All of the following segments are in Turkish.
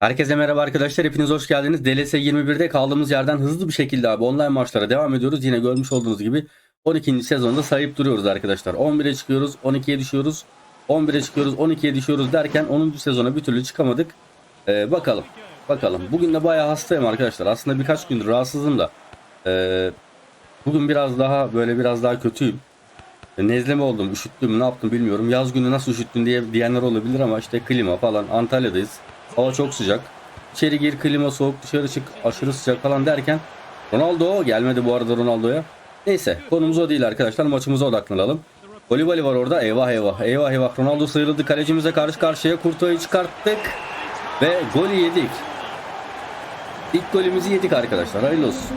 Herkese merhaba arkadaşlar. Hepiniz hoş geldiniz. DLS 21'de kaldığımız yerden hızlı bir şekilde abi online maçlara devam ediyoruz. Yine görmüş olduğunuz gibi 12. sezonda sayıp duruyoruz arkadaşlar. 11'e çıkıyoruz, 12'ye düşüyoruz. 11'e çıkıyoruz, 12'ye düşüyoruz derken 10. sezona bir türlü çıkamadık. Ee, bakalım. Bakalım. Bugün de bayağı hastayım arkadaşlar. Aslında birkaç gündür rahatsızım da. Ee, bugün biraz daha böyle biraz daha kötüyüm. E, Nezle mi oldum, üşüttüm ne yaptım bilmiyorum. Yaz günü nasıl üşüttün diye diyenler olabilir ama işte klima falan Antalya'dayız. Hava çok sıcak. İçeri gir klima soğuk dışarı çık aşırı sıcak falan derken Ronaldo gelmedi bu arada Ronaldo'ya. Neyse konumuz o değil arkadaşlar maçımıza odaklanalım. Kolibali var orada eyvah eyvah eyvah eyvah Ronaldo sıyrıldı kalecimize karşı karşıya Kurto'yu çıkarttık ve golü yedik. İlk golümüzü yedik arkadaşlar hayırlı olsun.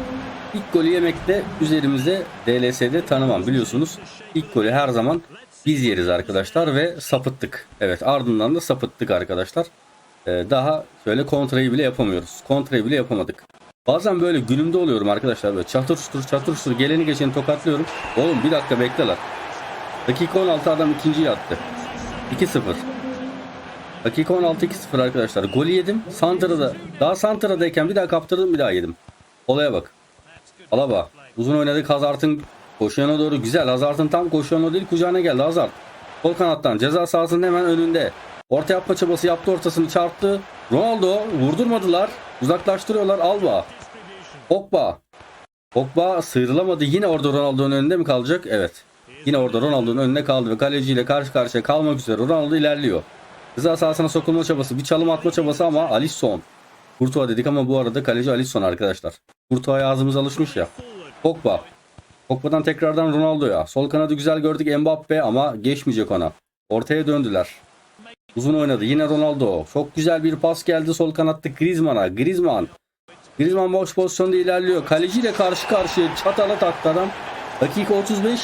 İlk golü yemekte üzerimize DLS'de tanımam biliyorsunuz. İlk golü her zaman biz yeriz arkadaşlar ve sapıttık. Evet ardından da sapıttık arkadaşlar. Ee, daha şöyle kontrayı bile yapamıyoruz. Kontrayı bile yapamadık. Bazen böyle günümde oluyorum arkadaşlar böyle çatır çutur çatır çutur geleni geçeni tokatlıyorum. Oğlum bir dakika bekle lan. Dakika 16 adam ikinciyi attı. 2-0. Dakika 16-2-0 arkadaşlar. Golü yedim. Santra'da. Daha Santra'dayken bir daha kaptırdım bir daha yedim. Olaya bak. Alaba. Uzun oynadık Hazard'ın koşuyana doğru güzel. Hazard'ın tam koşuyana değil kucağına geldi Hazard. Sol kanattan ceza sahasının hemen önünde. Orta yapma çabası yaptı ortasını çarptı. Ronaldo vurdurmadılar. Uzaklaştırıyorlar Alba. Pogba. Pogba sıyrılamadı. Yine orada Ronaldo'nun önünde mi kalacak? Evet. Yine orada Ronaldo'nun önünde kaldı ve kaleciyle karşı karşıya kalmak üzere Ronaldo ilerliyor. Ceza sahasına sokulma çabası, bir çalım atma çabası ama Alisson. Kurtuğa dedik ama bu arada kaleci Alisson arkadaşlar. Kurtuğa'ya ağzımız alışmış ya. Pogba. Pogba'dan tekrardan Ronaldo'ya. Sol kanadı güzel gördük Mbappe ama geçmeyecek ona. Ortaya döndüler. Uzun oynadı. Yine Ronaldo. Çok güzel bir pas geldi sol kanatta Griezmann'a. Griezmann. Griezmann boş pozisyonda ilerliyor. Kaleciyle karşı karşıya çatala taktı adam. Dakika 35.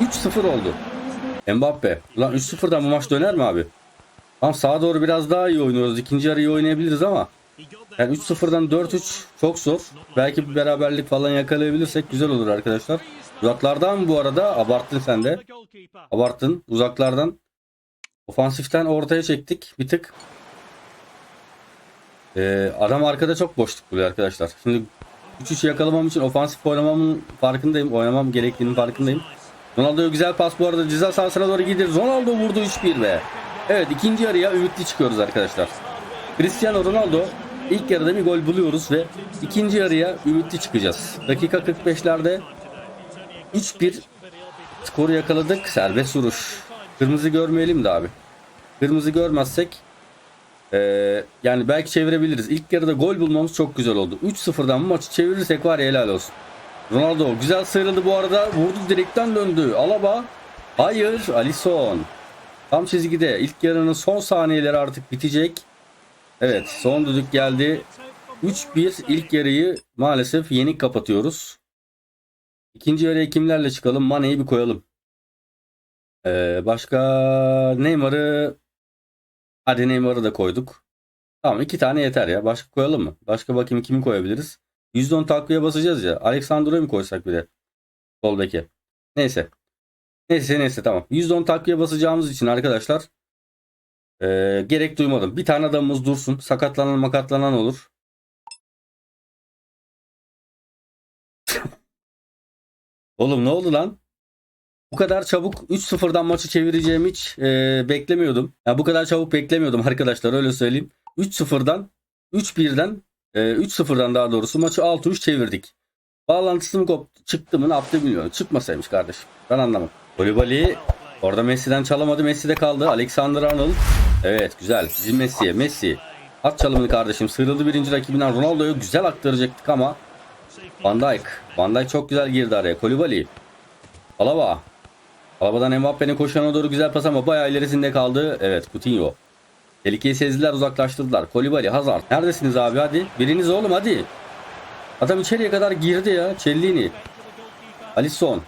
3-0 oldu. Mbappe. Lan 3-0'dan bu maç döner mi abi? Tamam sağa doğru biraz daha iyi oynuyoruz. İkinci yarı iyi oynayabiliriz ama yani 3-0'dan 4-3 çok zor. Belki bir beraberlik falan yakalayabilirsek güzel olur arkadaşlar. Uzaklardan bu arada abarttın sen de. Abarttın. Uzaklardan ofansiften ortaya çektik bir tık. Ee, adam arkada çok boşluk buluyor arkadaşlar. Şimdi 3-3 yakalamam için ofansif oynamamın farkındayım. Oynamam gerektiğinin farkındayım. Ronaldo'ya güzel pas bu arada ceza sahasına doğru gidiyor. Ronaldo vurdu 3-1 ve Evet ikinci yarıya ümitli çıkıyoruz arkadaşlar. Cristiano Ronaldo ilk yarıda bir gol buluyoruz ve ikinci yarıya ümitli çıkacağız. Dakika 45'lerde 3-1 skoru yakaladık. Serbest vuruş. Kırmızı görmeyelim de abi. Kırmızı görmezsek eee, yani belki çevirebiliriz. İlk yarıda gol bulmamız çok güzel oldu. 3-0'dan bu maçı çevirirsek var ya helal olsun. Ronaldo güzel sıyrıldı bu arada. Vurdu direkten döndü. Alaba. Hayır. Alisson. Tam çizgide. İlk yarının son saniyeleri artık bitecek. Evet son düdük geldi. 3-1 ilk yarıyı maalesef yenik kapatıyoruz. İkinci yarıya kimlerle çıkalım? Mane'yi bir koyalım. Ee, başka Neymar'ı hadi Neymar'ı da koyduk. Tamam iki tane yeter ya. Başka koyalım mı? Başka bakayım kimi koyabiliriz? %10 takviye basacağız ya. Alexandro'yu mu koysak bir de? Sol. Neyse. Neyse neyse tamam. %10 takviye basacağımız için arkadaşlar eee, gerek duymadım. Bir tane adamımız dursun. Sakatlanan makatlanan olur. Oğlum ne oldu lan? Bu kadar çabuk 3-0'dan maçı çevireceğimi hiç eee, beklemiyordum. Ya bu kadar çabuk beklemiyordum arkadaşlar öyle söyleyeyim. 3-0'dan 3-1'den eee, 3-0'dan daha doğrusu maçı 6-3 çevirdik. Bağlantısı mı koptu, çıktı mı ne yaptı bilmiyorum. Çıkmasaymış kardeşim. Ben anlamam. Kolibali orada Messi'den çalamadı. Messi'de kaldı. Alexander Arnold. Evet güzel. Bizim Messi'ye. Messi. At çalımını kardeşim. Sıyrıldı birinci rakibinden. Ronaldo'ya güzel aktaracaktık ama Van Dijk. Van Dijk çok güzel girdi araya. Kolibali. Alaba. Alaba'dan Mbappe'nin koşana doğru güzel pas ama bayağı ilerisinde kaldı. Evet Coutinho. Tehlikeyi sezdiler uzaklaştırdılar. Kolibali, Hazard. Neredesiniz abi hadi. Biriniz oğlum hadi. Adam içeriye kadar girdi ya. Cellini. Alisson.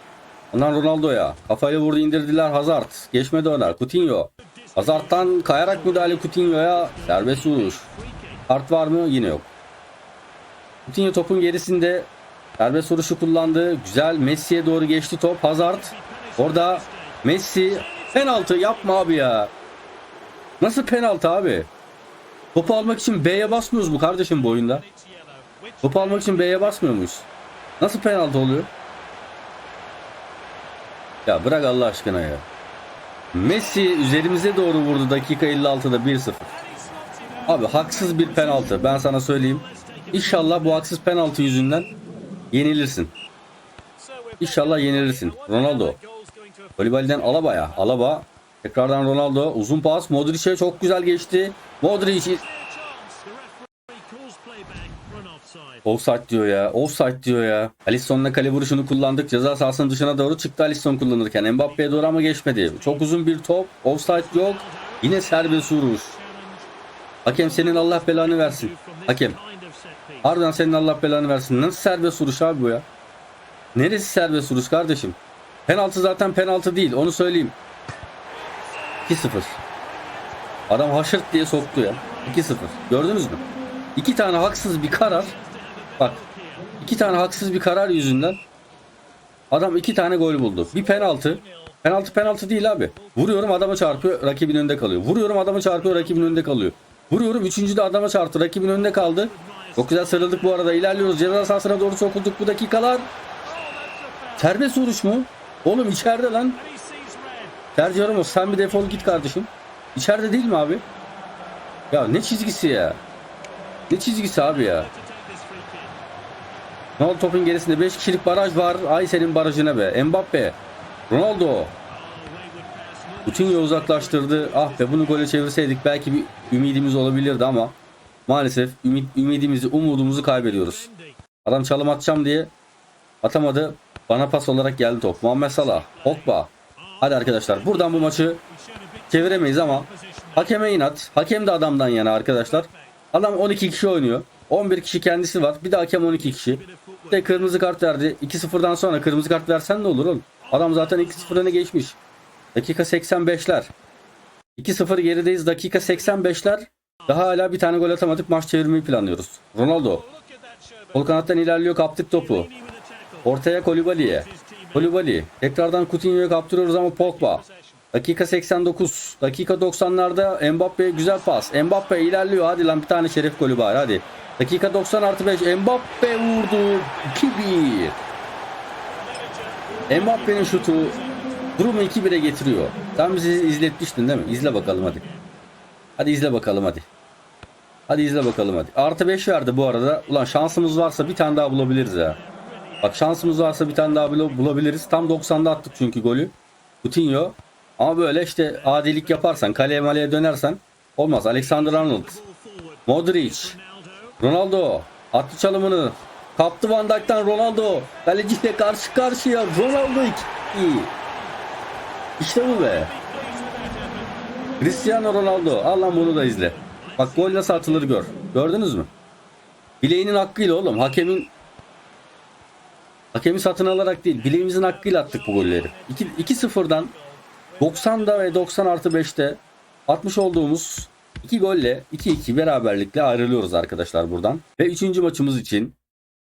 Ondan Ronaldo'ya. Kafayla vurdu indirdiler Hazard. Geçmedi ona. Coutinho. Hazard'dan kayarak müdahale Coutinho'ya. Serbest vuruş. Kart var mı? Yine yok. Coutinho topun gerisinde. Serbest vuruşu kullandı. Güzel. Messi'ye doğru geçti top. Hazard. Orada Messi. Penaltı yapma abi ya. Nasıl penaltı abi? Topu almak için B'ye basmıyoruz mu kardeşim bu oyunda? Topu almak için B'ye basmıyor muyuz? Nasıl penaltı oluyor? Ya bırak Allah aşkına ya. Messi üzerimize doğru vurdu dakika 56'da 1-0. Abi haksız bir penaltı. Ben sana söyleyeyim. İnşallah bu haksız penaltı yüzünden yenilirsin. İnşallah yenilirsin. Ronaldo. Kolibali'den Alaba'ya. Alaba. Tekrardan Ronaldo. Uzun pas. Modric'e çok güzel geçti. Modric Offside diyor ya. Offside diyor ya. Alisson'la kale vuruşunu kullandık. Ceza sahasının dışına doğru çıktı Alisson kullanırken. Mbappe'ye doğru ama geçmedi. Çok uzun bir top. Offside yok. Yine serbest vuruş. Hakem senin Allah belanı versin. Hakem. Harbiden senin Allah belanı versin. Nasıl serbest vuruş abi bu ya? Neresi serbest vuruş kardeşim? Penaltı zaten penaltı değil. Onu söyleyeyim. 2-0. Adam haşırt diye soktu ya. 2-0. Gördünüz mü? İki tane haksız bir karar. Bak. iki tane haksız bir karar yüzünden adam iki tane gol buldu. Bir penaltı. Penaltı penaltı değil abi. Vuruyorum adama çarpıyor rakibin önünde kalıyor. Vuruyorum adama çarpıyor rakibin önünde kalıyor. Vuruyorum üçüncü de adama çarptı rakibin önünde kaldı. Çok güzel sarıldık bu arada ilerliyoruz. Ceza sahasına doğru sokulduk bu dakikalar. Serbest vuruş mu? Oğlum içeride lan. Sergio Ramos sen bir defol git kardeşim. İçeride değil mi abi? Ya ne çizgisi ya? Ne çizgisi abi ya? Oldu topun gerisinde 5 kişilik baraj var. Ay senin barajına be. Mbappe. Ronaldo. Coutinho uzaklaştırdı. Ah be bunu gole çevirseydik belki bir ümidimiz olabilirdi ama maalesef ümit, ümidimizi, umudumuzu kaybediyoruz. Adam çalım atacağım diye atamadı. Bana pas olarak geldi top. Muhammed Salah. Pogba. Hadi arkadaşlar buradan bu maçı çeviremeyiz ama hakeme inat. Hakem de adamdan yana arkadaşlar. Adam 12 kişi oynuyor. 11 kişi kendisi var. Bir de hakem 12 kişi. Bir de kırmızı kart verdi. 2-0'dan sonra kırmızı kart versen ne olur oğlum? Adam zaten 2-0 öne geçmiş. Dakika 85'ler. 2-0 gerideyiz. Dakika 85'ler. Daha hala bir tane gol atamadık. Maç çevirmeyi planlıyoruz. Ronaldo. Sol kanattan ilerliyor. Kaptık topu. Ortaya Kolibali'ye. Kolibali. Tekrardan Coutinho'yu kaptırıyoruz ama Pogba. Dakika 89. Dakika 90'larda Mbappe güzel pas. Mbappe ilerliyor. Hadi lan bir tane şeref golü var hadi. Dakika 90 artı 5. Mbappe vurdu. 2-1. Mbappe'nin şutu durumu 2-1'e getiriyor. Sen bizi izletmiştin değil mi? İzle bakalım hadi. Hadi izle bakalım hadi. Hadi izle bakalım hadi. Artı 5 verdi bu arada. Ulan şansımız varsa bir tane daha bulabiliriz ya. Bak şansımız varsa bir tane daha bul- bulabiliriz. Tam 90'da attık çünkü golü. Coutinho. Ama böyle işte adilik yaparsan, kaleye maleye dönersen olmaz. Alexander Arnold. Modric. Ronaldo. Attı çalımını. Kaptı Van Dijk'tan Ronaldo. Kaleciyle karşı karşıya. Ronaldo 2. İşte bu be. Cristiano Ronaldo. Al lan bunu da izle. Bak gol nasıl atılır gör. Gördünüz mü? Bileğinin hakkıyla oğlum. Hakemin Hakemi satın alarak değil, bileğimizin hakkıyla attık bu golleri. 2-0'dan 90'da ve 90 artı 5'te atmış olduğumuz 2 golle 2-2 beraberlikle ayrılıyoruz arkadaşlar buradan. Ve 3. maçımız için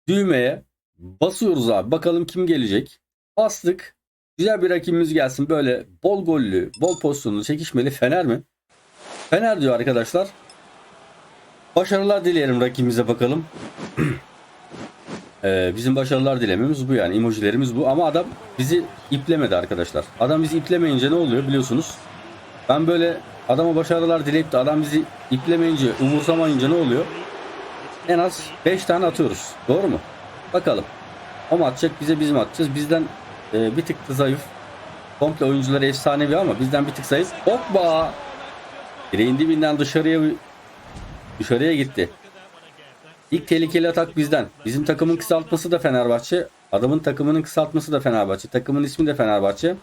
düğmeye basıyoruz abi. Bakalım kim gelecek. Bastık. Güzel bir rakibimiz gelsin. Böyle bol gollü, bol pozisyonlu, çekişmeli Fener mi? Fener diyor arkadaşlar. Başarılar dileyelim rakibimize bakalım. Ee, bizim başarılar dilememiz bu yani emojilerimiz bu ama adam bizi iplemedi arkadaşlar. Adam bizi iplemeyince ne oluyor biliyorsunuz. Ben böyle adama başarılar dileyip de adam bizi iplemeyince umursamayınca ne oluyor? En az 5 tane atıyoruz. Doğru mu? Bakalım. O mu atacak bize biz mi atacağız? Bizden e, bir tık da zayıf. Komple oyuncuları efsanevi ama bizden bir tık zayıf. Hoppa! Direğin dibinden dışarıya dışarıya gitti. İlk tehlikeli atak bizden. Bizim takımın kısaltması da Fenerbahçe. Adamın takımının kısaltması da Fenerbahçe. Takımın ismi de Fenerbahçe.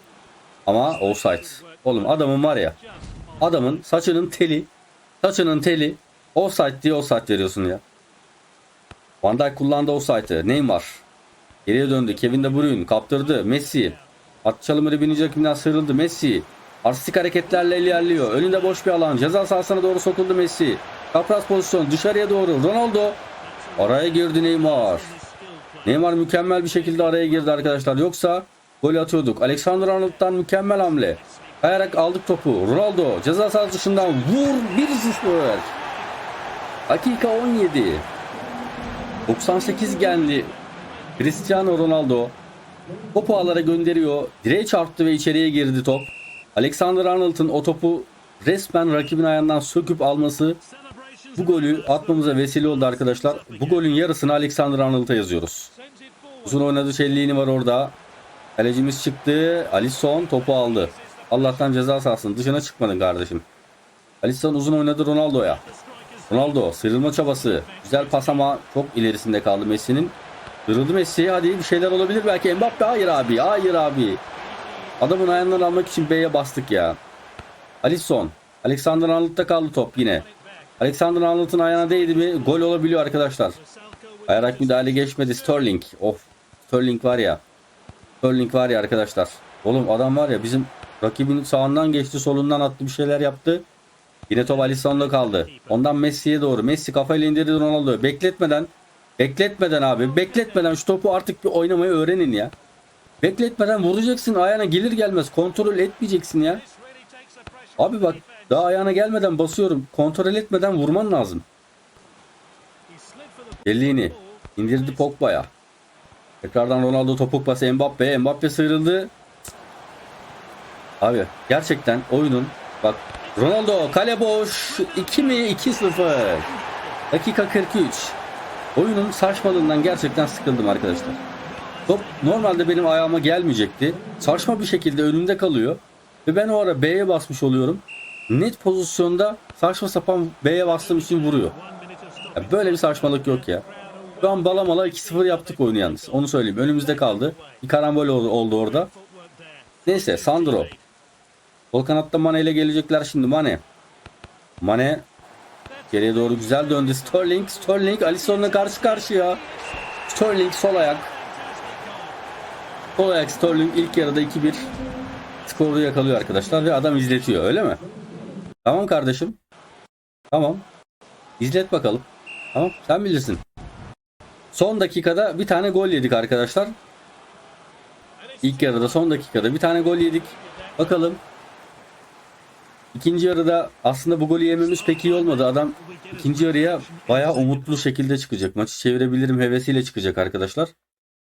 Ama offside. Oğlum adamın var ya. Adamın saçının teli. Saçının teli. Offside diye offside veriyorsun ya. Van Dijk kullandı offside'ı. Neymar. Geriye döndü. Kevin De Bruyne kaptırdı. Messi. At çalımı ribini Jakim'den sıyrıldı. Messi. Artistik hareketlerle ilerliyor. Önünde boş bir alan. Ceza sahasına doğru sokuldu Messi. Kapraz pozisyon dışarıya doğru. Ronaldo. Araya girdi Neymar. Neymar mükemmel bir şekilde araya girdi arkadaşlar. Yoksa gol atıyorduk. Alexander Arnold'dan mükemmel hamle. Kayarak aldık topu. Ronaldo ceza sahası dışından vur 1-0. Dakika 17. 98 geldi. Cristiano Ronaldo. Topu ağlara gönderiyor. Direğe çarptı ve içeriye girdi top. Alexander Arnold'un o topu resmen rakibin ayağından söküp alması bu golü atmamıza vesile oldu arkadaşlar. Bu golün yarısını Alexander Arnold'a yazıyoruz. Uzun oynadı Şelliğini var orada. Kalecimiz çıktı. Alisson topu aldı. Allah'tan ceza sahasının dışına çıkmadın kardeşim. Alisson uzun oynadı Ronaldo'ya. Ronaldo sıyrılma çabası. Güzel pas ama çok ilerisinde kaldı Messi'nin. Kırıldı Messi. Hadi bir şeyler olabilir belki. Mbappe hayır abi. Hayır abi. Adamın ayağından almak için B'ye bastık ya. Alisson. Alexander Arnold'da kaldı top yine. Alexander Arnold'un ayağına değdi mi gol olabiliyor arkadaşlar. Ayak müdahale geçmedi Sterling. Of. Sterling var ya. Sterling var ya arkadaşlar. Oğlum adam var ya bizim rakibin sağından geçti solundan attı bir şeyler yaptı. Yine top Alisson'da kaldı. Ondan Messi'ye doğru. Messi kafayla indirdi Ronaldo'yu. Bekletmeden bekletmeden abi bekletmeden şu topu artık bir oynamayı öğrenin ya. Bekletmeden vuracaksın ayağına gelir gelmez kontrol etmeyeceksin ya. Abi bak daha ayağına gelmeden basıyorum. Kontrol etmeden vurman lazım. Bellini indirdi Pogba'ya. Tekrardan Ronaldo topuk pası Mbappe. Mbappe sıyrıldı. Abi gerçekten oyunun bak Ronaldo kale boş 2 mi 2-0 dakika 43 oyunun saçmalığından gerçekten sıkıldım arkadaşlar top normalde benim ayağıma gelmeyecekti saçma bir şekilde önümde kalıyor ve ben o ara B'ye basmış oluyorum net pozisyonda saçma sapan B'ye bastığım için vuruyor ya böyle bir saçmalık yok ya şu an balamala 2-0 yaptık oyunu yalnız onu söyleyeyim önümüzde kaldı bir karambol oldu, orada neyse Sandro Sol kanatta Mane ile gelecekler şimdi Mane. Mane geriye doğru güzel döndü. Sterling, Sterling Alisson'la karşı karşıya. Sterling sol ayak. Sol ayak Sterling ilk yarıda 2-1 skoru yakalıyor arkadaşlar ve adam izletiyor öyle mi? Tamam kardeşim. Tamam. İzlet bakalım. Tamam sen bilirsin. Son dakikada bir tane gol yedik arkadaşlar. İlk yarıda son dakikada bir tane gol yedik. Bakalım İkinci yarıda aslında bu golü yememiz pek iyi olmadı. Adam ikinci yarıya bayağı umutlu şekilde çıkacak. Maçı çevirebilirim hevesiyle çıkacak arkadaşlar.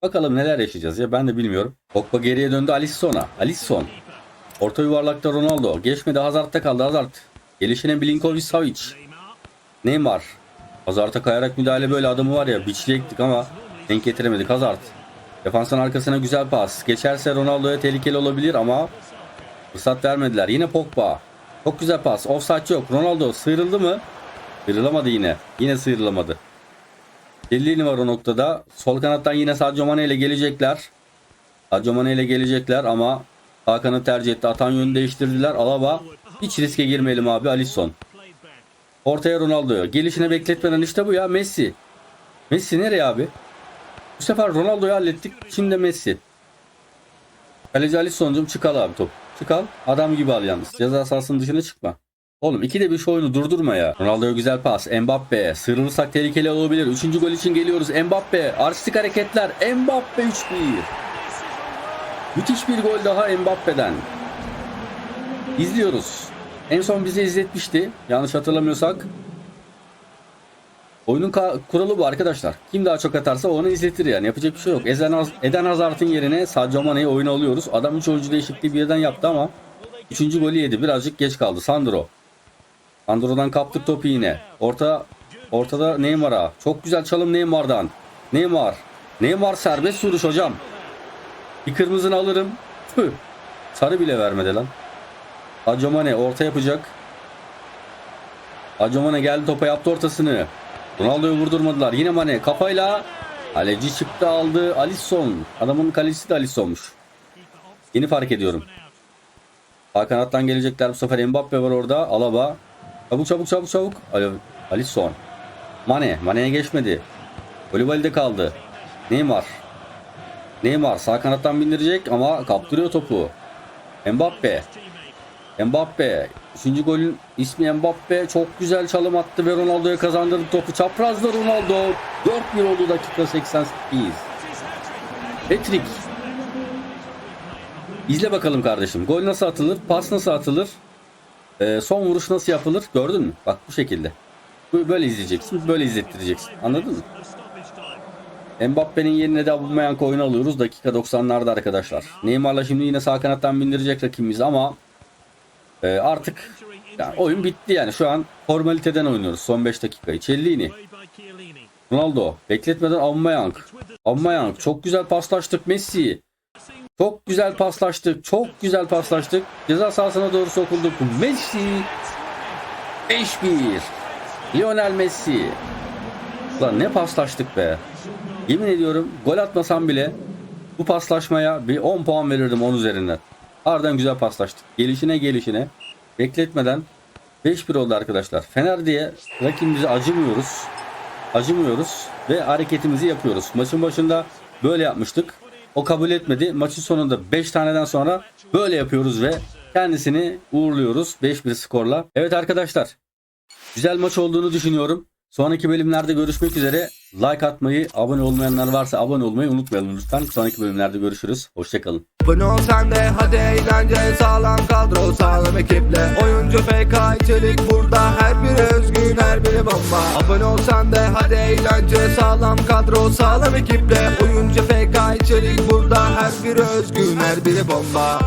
Bakalım neler yaşayacağız ya ben de bilmiyorum. Pogba geriye döndü Alisson'a. Alisson. Orta yuvarlakta Ronaldo. Geçmedi Hazard'da kaldı Hazard. Gelişine Milinkovic Savic. Neymar. Hazard'a kayarak müdahale böyle adamı var ya biçleyecektik ama denk getiremedik Hazard. Defansın arkasına güzel pas. Geçerse Ronaldo'ya tehlikeli olabilir ama fırsat vermediler. Yine Pogba. Çok güzel pas. Offside yok. Ronaldo sıyrıldı mı? Sıyrılamadı yine. Yine sıyrılamadı. Dellini var o noktada. Sol kanattan yine Sadio Mane ile gelecekler. Sadio Mane ile gelecekler ama Hakan'ı tercih etti. Atan yönü değiştirdiler. Alaba. Hiç riske girmeyelim abi. Alisson. Ortaya Ronaldo'ya. Gelişine bekletmeden işte bu ya. Messi. Messi nereye abi? Bu sefer Ronaldo'yu hallettik. Şimdi Messi. Kaleci Alisson'cum çıkal abi top. Çıkal. Adam gibi al yalnız. Ceza sahasının dışına çıkma. Oğlum ikide bir şu oyunu durdurma ya. Ronaldo'ya güzel pas. Mbappe. Sıyrılırsak tehlikeli olabilir. Üçüncü gol için geliyoruz. Mbappe. Artistik hareketler. Mbappe 3-1. Müthiş bir gol daha Mbappe'den. İzliyoruz. En son bize izletmişti. Yanlış hatırlamıyorsak. Oyunun kuralı bu arkadaşlar. Kim daha çok atarsa onu izletir yani. Yapacak bir şey yok. Eden, Az- Eden Hazard'ın yerine Sadio Mane'yi oyuna alıyoruz. Adam 3 oyuncu değişikliği birden yaptı ama 3. golü yedi. Birazcık geç kaldı. Sandro. Sandro'dan kaptık topu yine. Orta ortada Neymar'a. Çok güzel çalım Neymar'dan. Neymar. Neymar serbest vuruş hocam. Bir kırmızını alırım. Tüh. Sarı bile vermedi lan. Sadio Mane orta yapacak. Sadio Mane geldi topa yaptı ortasını. Ronaldo'yu vurdurmadılar. Yine Mane kafayla kaleci çıktı aldı. Alisson. Adamın kalecisi de Alisson'muş. Yeni fark ediyorum. Sağ kanattan gelecekler bu sefer Mbappe var orada. Alaba. Çabuk çabuk çabuk çabuk. Al- Alisson. Mane. Mane'ye geçmedi. Koulibaly'de kaldı. Neymar. Neymar sağ kanattan bindirecek ama kaptırıyor topu. Mbappe. Mbappe. Üçüncü golün ismi Mbappe. Çok güzel çalım attı ve Ronaldo'ya kazandırdı topu. Çaprazda Ronaldo. 4-1 oldu dakika 88. Patrick. İzle bakalım kardeşim. Gol nasıl atılır? Pas nasıl atılır? Ee, son vuruş nasıl yapılır? Gördün mü? Bak bu şekilde. Böyle izleyeceksin. Böyle izlettireceksin. Anladın mı? Mbappe'nin yerine de Aubameyang oyunu alıyoruz. Dakika 90'larda arkadaşlar. Neymar'la şimdi yine sağ kanattan bindirecek rakibimiz ama e, artık yani oyun bitti yani. Şu an formaliteden oynuyoruz son 5 dakikayı. Cellini, Ronaldo, bekletmeden Aubameyang. Aubameyang çok güzel paslaştık Messi. Çok güzel paslaştık. Çok güzel paslaştık. Ceza sahasına doğru sokulduk. Messi 5-1. Lionel Messi. Lan ne paslaştık be. Yemin ediyorum gol atmasam bile bu paslaşmaya bir 10 puan verirdim 10 üzerinden. Ardından güzel paslaştık. Gelişine gelişine bekletmeden 5-1 oldu arkadaşlar. Fener diye rakibimize acımıyoruz. Acımıyoruz ve hareketimizi yapıyoruz. Maçın başında böyle yapmıştık. O kabul etmedi. Maçın sonunda 5 taneden sonra böyle yapıyoruz ve kendisini uğurluyoruz 5-1 skorla. Evet arkadaşlar Güzel maç olduğunu düşünüyorum. Sonraki bölümlerde görüşmek üzere. Like atmayı, abone olmayanlar varsa abone olmayı unutmayalım lütfen. Sonraki bölümlerde görüşürüz. Hoşçakalın. Abone ol sen de hadi eğlence sağlam kadro sağlam ekiple Oyuncu FK içerik burada her biri özgün her biri bomba Abone ol sen de hadi eğlence sağlam kadro sağlam ekiple Oyuncu FK içerik burada her biri özgün her biri bomba